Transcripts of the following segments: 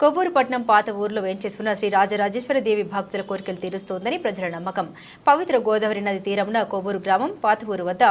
కొవ్వూరుపట్నం పాత ఊర్లో వేంచేసుకున్న శ్రీ రాజరాజేశ్వరి దేవి భక్తుల కోరికలు తీరుస్తోందని ప్రజల నమ్మకం. పవిత్ర గోదావరి నది తీరమున కొవ్వూరు గ్రామం పాత ఊరు వద్ద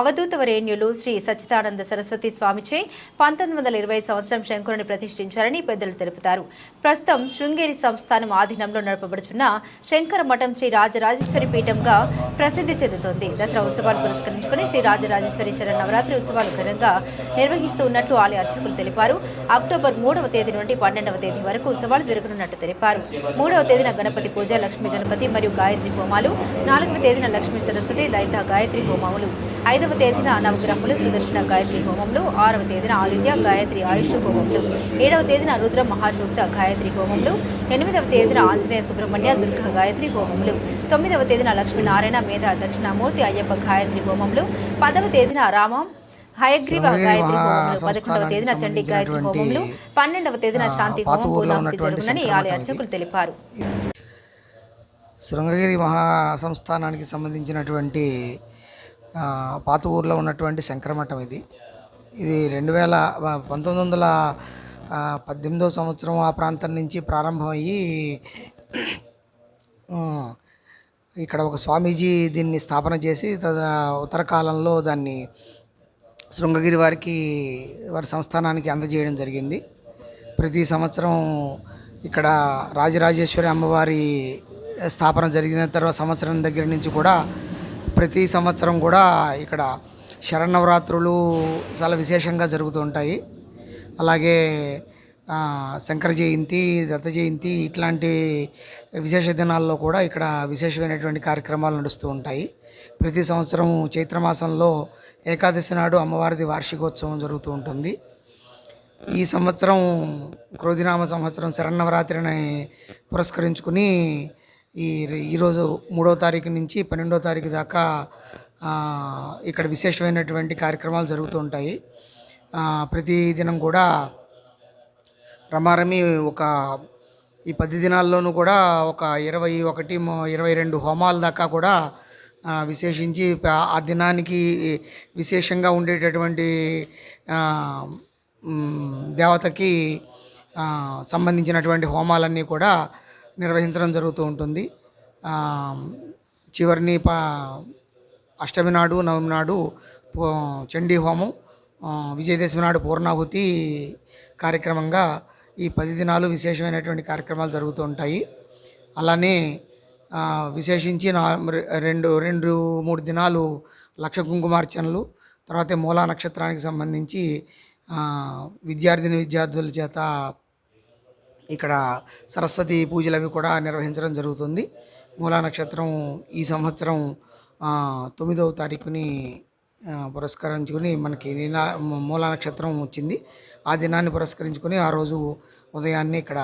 అవధూత వరేణ్యులు శ్రీ సచ్చిదానంద సరస్వతి స్వామిచే పంతొమ్మిది వందల ఇరవై సంవత్సరం శంకురుని ప్రతిష్ఠించారని పెద్దలు తెలుపుతారు. ప్రస్తుతం శృంగేరి సంస్థానం ఆధీనంలో నడపబడుచున్న శంకర మఠం శ్రీ రాజరాజేశ్వరి పీఠంగా ప్రసిద్ధి చెందుతోంది. దసరా ఉత్సవాలు పురస్కరించుకుని శ్రీ రాజరాజేశ్వరి శరణ నవరాత్రి ఉత్సవాలు ఘనంగా నిర్వహిస్తూ ఉన్నట్లు ఆలయ అర్చకులు తెలిపారు. అక్టోబర్ మూడవ తేదీ నుండి పన్నెండవ తేదీ వరకు ఉత్సవాలు జరగనున్నట్టు తెలిపారు. మూడవ తేదీన గణపతి పూజ లక్ష్మీ గణపతి మరియు గాయత్రి హోమాలు నాలుగవ తేదీన లక్ష్మీ సరస్వతి లలిత గాయత్రి హోమములు ఐదవ తేదీన నవగ్రహములు సుదర్శన గాయత్రి హోమములు ఆరవ తేదీన ఆదిత్య గాయత్రి ఆయుష్ హోమములు ఏడవ తేదీన రుద్ర మహాశూక్త గాయత్రి హోమములు ఎనిమిదవ తేదీన ఆంజనేయ సుబ్రహ్మణ్య దుర్గ గాయత్రి హోమములు తొమ్మిదవ తేదీన లక్ష్మీనారాయణ మేధ దక్షిణామూర్తి అయ్యప్ప గాయత్రి హోమములు పదవ తేదీన రామం హయగ్రీవ గాయత్రి పదకొండవ తేదీన చండీ గాయత్రి పన్నెండవ తేదీన శాంతి హోమం జరుగునని ఆలయ. అర్చకులు తెలిపారు శృంగగిరి మహా సంస్థానానికి సంబంధించినటువంటి పాత ఊర్లో ఉన్నటువంటి శంకరమఠం ఇది ఇది రెండు వేల పంతొమ్మిది వందల ఆ, పద్దెనిమిదవ సంవత్సరం ఆ ప్రాంతం నుంచి ప్రారంభమయ్యి ఇక్కడ ఒక స్వామీజీ దీన్ని స్థాపన చేసి తద ఉత్తర కాలంలో దాన్ని శృంగగిరి వారికి వారి సంస్థానానికి అందజేయడం జరిగింది. ప్రతి సంవత్సరం ఇక్కడ రాజరాజేశ్వరి అమ్మవారి స్థాపన జరిగిన తర్వాత సంవత్సరం దగ్గర నుంచి కూడా ప్రతి సంవత్సరం కూడా ఇక్కడ శరణవరాత్రులు చాలా విశేషంగా జరుగుతూ ఉంటాయి. అలాగే శంకర జయంతి దత్త జయంతి ఇట్లాంటి విశేష దినాల్లో కూడా ఇక్కడ విశేషమైనటువంటి కార్యక్రమాలు నడుస్తూ ఉంటాయి. ప్రతి సంవత్సరం చైత్రమాసంలో ఏకాదశి నాడు అమ్మవారిది వార్షికోత్సవం జరుగుతూ ఉంటుంది. ఈ సంవత్సరం క్రోధినామ సంవత్సరం శరన్నవరాత్రిని పురస్కరించుకుని ఈ ఈరోజు మూడో తారీఖు నుంచి పన్నెండో తారీఖు దాకా ఇక్కడ విశేషమైనటువంటి కార్యక్రమాలు జరుగుతూ ఉంటాయి. ప్రతిదినం ప్రతి దినం కూడా రమారమి ఒక ఈ పది దినాల్లోనూ కూడా ఒక ఇరవై ఒకటి ఇరవై రెండు హోమాల దాకా కూడా విశేషించి ఆ దినానికి విశేషంగా ఉండేటటువంటి దేవతకి సంబంధించినటువంటి హోమాలన్నీ కూడా నిర్వహించడం జరుగుతూ ఉంటుంది. చివరిని ప అష్టమి నాడు నవమి నాడు చండీ హోమం విజయదశమి నాడు పూర్ణాహుతి కార్యక్రమంగా ఈ పది దినాలు విశేషమైనటువంటి కార్యక్రమాలు జరుగుతూ ఉంటాయి. అలానే విశేషించి నా రెండు రెండు మూడు దినాలు లక్ష కుంకుమార్చనలు తర్వాత మూలా నక్షత్రానికి సంబంధించి విద్యార్థిని విద్యార్థుల చేత ఇక్కడ సరస్వతి పూజలు అవి కూడా నిర్వహించడం జరుగుతుంది. మూలా నక్షత్రం ఈ సంవత్సరం తొమ్మిదవ తారీఖుని పురస్కరించుకుని మనకి నీలా మూల నక్షత్రం వచ్చింది. ఆ దినాన్ని పురస్కరించుకొని ఆ రోజు ఉదయాన్నే ఇక్కడ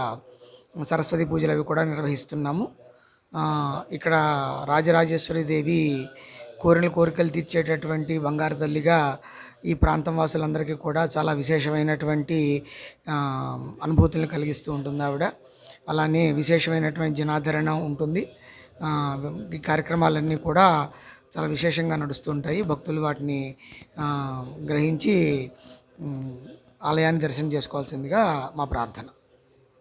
సరస్వతి పూజలు అవి కూడా నిర్వహిస్తున్నాము. ఇక్కడ రాజరాజేశ్వరి దేవి కోరిన కోరికలు తీర్చేటటువంటి బంగారు తల్లిగా ఈ ప్రాంతం వాసులందరికీ కూడా చాలా విశేషమైనటువంటి అనుభూతులను కలిగిస్తూ ఉంటుంది ఆవిడ. అలానే విశేషమైనటువంటి జనాదరణ ఉంటుంది. ఈ కార్యక్రమాలన్నీ కూడా చాలా విశేషంగా నడుస్తుంటాయి భక్తులు వాటిని గ్రహించి ఆలయాన్ని దర్శనం చేసుకోవాల్సిందిగా మా ప్రార్థన.